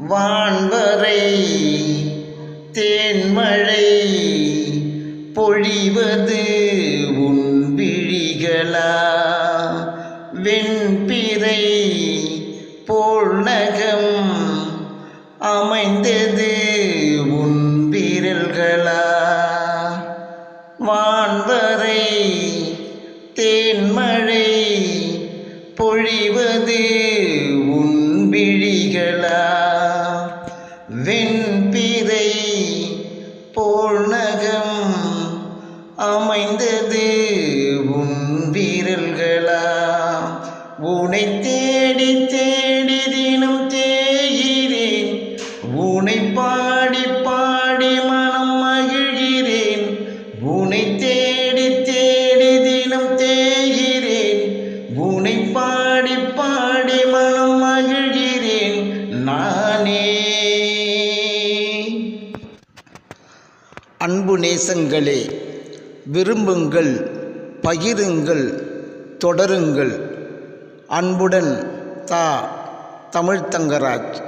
வான்வரை தேன்மழை பொழிவது உன் விழிகளா? வெண்பிறை போல் நகம் அமைந்தது உன் விரல்களா? வான்வரை தேன்மழை பொழிவது அமைந்தது உன் வீரல்களா உனை தேடி தேடி தினம் தேகிறேன். உனை பாடி பாடி மனம் மகிழ்கிறேன். உனை தேடி தேடி தினம் தேகிறேன். உனை பாடி பாடி மனம் மகிழ்கிறேன். நானே. அன்பு நேசங்களே விரும்புங்கள் பகிருங்கள் தொடருங்கள். அன்புடன் தா தமிழ்த்தங்கராஜ்